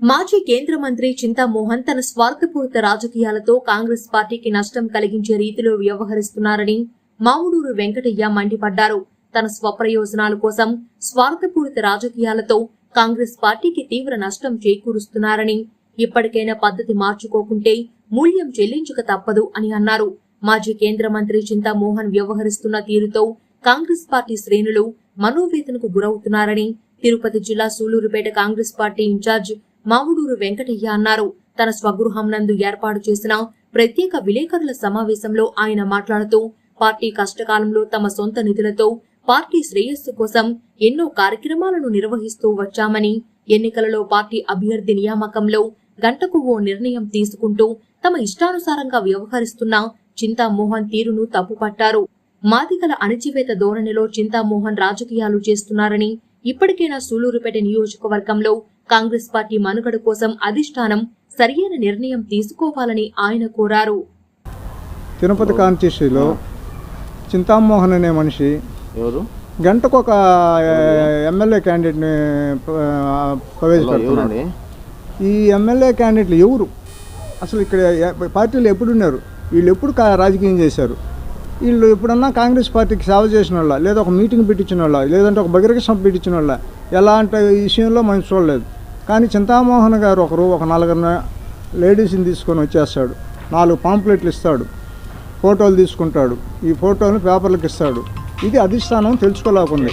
మాజీ కేంద్ర మంత్రి చింతామోహన్ తన స్వార్థపూరిత రాజకీయాలతో కాంగ్రెస్ పార్టీకి నష్టం కలిగించే రీతిలో వ్యవహరిస్తున్నారని మావుడూరు వెంకటయ్య మండిపడ్డారు. తన స్వప్రయోజనాల కోసం స్వార్థపూరిత రాజకీయాలతో కాంగ్రెస్ పార్టీకి తీవ్ర నష్టం చేకూరుస్తున్నారని ఇప్పటికైనా పద్ధతి మార్చుకోకుంటే మూల్యం చెల్లించక తప్పదు అని అన్నారు. మాజీ కేంద్ర మంత్రి చింతామోహన్ వ్యవహరిస్తున్న తీరుతో కాంగ్రెస్ పార్టీ శ్రేణులు మనోవేదనకు గురవుతున్నారని తిరుపతి జిల్లా సూలూరుపేట కాంగ్రెస్ పార్టీ ఇన్ఛార్జ్ మావుడూరు వెంకటయ్య అన్నారు. తన స్వగృహం నందు ఏర్పాటు చేసిన ప్రత్యేక విలేకరుల సమావేశంలో ఆయన మాట్లాడుతూ పార్టీ కష్టకాలంలో తమ సొంత నిధులతో పార్టీ శ్రేయస్సు కోసం ఎన్నో కార్యక్రమాలను నిర్వహిస్తూ వచ్చామని ఎన్నికలలో పార్టీ అభ్యర్థి నియామకంలో గంటకు ఓ నిర్ణయం తీసుకుంటూ తమ ఇష్టానుసారంగా వ్యవహరిస్తున్న చింతామోహన్ తీరును తప్పుపట్టారు. మాదిగల అణచివేత ధోరణిలో చింతామోహన్ రాజకీయాలు చేస్తున్నారని ఇప్పటికైనా సూలూరుపేట నియోజకవర్గంలో కాంగ్రెస్ పార్టీ మనుగడ కోసం అధిష్టానం సరియైన నిర్ణయం తీసుకోవాలని ఆయన కోరారు. తిరుపతి కాన్స్టిట్యూన్సీలో చింతామోహన్ అనే మనిషి ఎవరు? గంటకు ఒక ఎమ్మెల్యే క్యాండిడేట్ని ప్ర- ప్రవేశపెడుతున్నాడు. ఈ ఎమ్మెల్యే క్యాండిడేట్లు ఎవరు? అసలు ఇక్కడ పార్టీలు ఎప్పుడు ఉన్నారు వీళ్ళు ఎప్పుడు రాజకీయం చేశారు? వీళ్ళు ఎప్పుడన్నా కాంగ్రెస్ పార్టీకి సేవ చేసిన వాళ్ళ లేదా ఒక మీటింగ్ పెట్టించిన వాళ్ళ లేదంటే ఒక బహిరంగ సభ పెట్టించిన వాళ్ళ ఎలాంటి విషయంలో మనం చూడలేదు. కానీ చింతామోహన్ గారు ఒకరు ఒక నలుగురు లేడీస్ని తీసుకొని వచ్చేస్తాడు. నాలుగు పాంప్లెట్లు ఇస్తాడు. ఫోటోలు తీసుకుంటాడు. ఈ ఫోటోలు పేపర్లకు ఇస్తాడు. ఇది అధిష్టానం తెలుసుకోలేకుంది.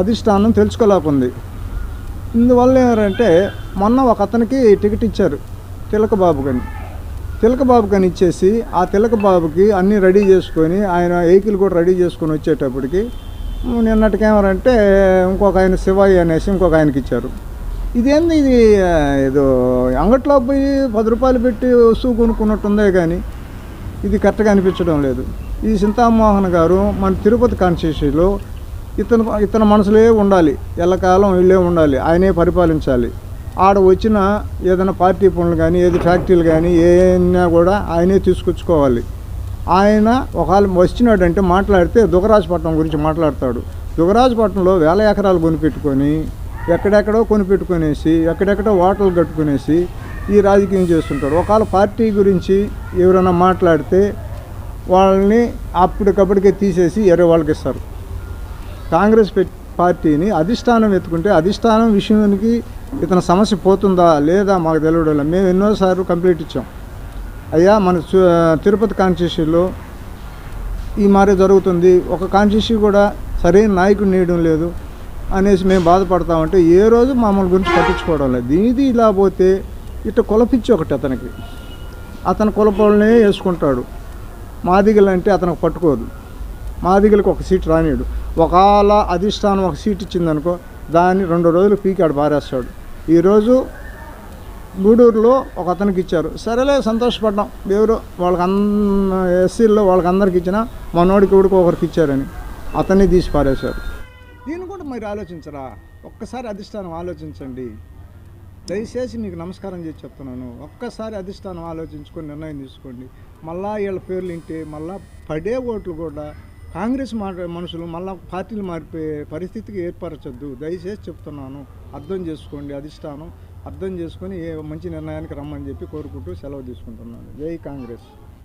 అధిష్టానం తెలుసుకోలేకుంది. ఇందువల్ల ఏమంటే మొన్న ఒక అతనికి టికెట్ ఇచ్చారు తిలక బాబు గని తిలక బాబు గని ఇచ్చేసి ఆ తిలక బాబుకి అన్నీ రెడీ చేసుకొని ఆయన వెహికల్ కూడా రెడీ చేసుకొని వచ్చేటప్పటికి నిన్నటికి అంటే ఇంకొక ఆయన శివయ్య అనేసి ఇంకొక ఆయనకి ఇచ్చారు. ఇదేంది ఇది? ఏదో అంగట్లో పోయి పది రూపాయలు పెట్టి వస్తువు కొనుక్కున్నట్టుందే కానీ ఇది కరెక్ట్గా అనిపించడం లేదు. ఈ సింతామోహన్ గారు మన తిరుపతి కాన్స్టిట్యూషన్లో ఇతను ఇతని మనసులే ఉండాలి. ఎల్లకాలం వీళ్ళే ఉండాలి. ఆయనే పరిపాలించాలి. ఆడ వచ్చిన ఏదైనా పార్టీ పనులు కానీ ఏది ఫ్యాక్టరీలు కానీ ఏమైనా కూడా ఆయనే తీసుకొచ్చుకోవాలి. ఆయన ఒకవేళ వచ్చినాడంటే మాట్లాడితే దుగరాజపట్నం గురించి మాట్లాడతాడు. దుగరాజపట్నంలో వేల ఎకరాలు కొనిపెట్టుకొని ఎక్కడెక్కడో కొనిపెట్టుకునేసి ఎక్కడెక్కడో హోటల్ కట్టుకునేసి ఈ రాజకీయం చేస్తుంటాడు. ఒకవేళ పార్టీ గురించి ఎవరైనా మాట్లాడితే వాళ్ళని అప్పటికప్పటికే తీసేసి ఎరే వాళ్ళకి ఇస్తారు. కాంగ్రెస్ పార్టీని అధిష్టానం ఎత్తుకుంటే అధిష్టానం విషయానికి ఇతని సమస్య పోతుందా లేదా మాకు తెలియడం లేదు. మేము ఎన్నోసార్లు కంప్లీట్ ఇచ్చాం. అయ్యా మన తిరుపతి కాన్స్టిట్యూషన్లో ఈ మారే జరుగుతుంది. ఒక కాన్స్టిట్యూషన్ కూడా సరైన నాయకుడు నేయడం లేదు అనేసి మేము బాధపడతామంటే ఏ రోజు మమ్మల్ని గురించి పట్టించుకోవడం లేదు. దీనిది ఇలా పోతే ఇట్ట కులపిచ్చి ఒకటి అతనికి. అతని కులపోళ్ళనే వేసుకుంటాడు. మాదిగలు అంటే అతనికి పట్టుకోదు. మాదిగలకు ఒక సీట్ రానిడు ఒకవేళ అధిష్టానం ఒక సీట్ ఇచ్చిందనుకో దాన్ని రెండు రోజులు పీకి ఆడ పారేస్తాడు. ఈరోజు గూడూరులో ఒక అతనికి ఇచ్చారు. సరేలే సంతోషపడ్డాం. ఎవరు వాళ్ళకి అన్న ఎస్సీల్లో వాళ్ళకి అందరికి ఇచ్చినా మనోడికి ఎవడికి ఒకరికి ఇచ్చారని. అతన్ని తీసి పారేశారు. దీన్ని కూడా మీరు ఆలోచించరా? ఒక్కసారి అధిష్టానం ఆలోచించండి. దయచేసి మీకు నమస్కారం చేసి చెప్తున్నాను. ఒక్కసారి అధిష్టానం ఆలోచించుకొని నిర్ణయం తీసుకోండి. మళ్ళా వీళ్ళ పేర్లు వింటే మళ్ళా పడే ఓట్లు కూడా కాంగ్రెస్ మాట మనుషులు మళ్ళా పార్టీలు మారిపోయే పరిస్థితికి ఏర్పరచొద్దు. దయచేసి చెప్తున్నాను. అర్థం చేసుకోండి. అధిష్టానం అర్థం చేసుకొని ఏ మంచి నిర్ణయానికి రమ్మని చెప్పి కోరుకుంటూ సెలవు తీసుకుంటున్నాను. జై కాంగ్రెస్.